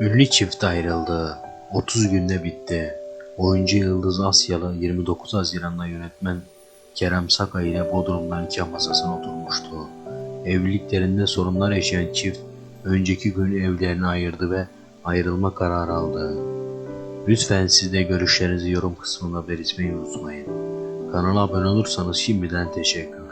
Ünlü çift ayrıldı. 30 günde bitti. Oyuncu Yıldız Asyalı 29 Haziran'da yönetmen Kerem Saka ile Bodrum'dan nikah masasına oturmuştu. Evliliklerinde sorunlar yaşayan çift önceki gün evlerini ayırdı ve ayrılma kararı aldı. Lütfen siz de görüşlerinizi yorum kısmında belirtmeyi unutmayın. Kanala abone olursanız şimdiden teşekkür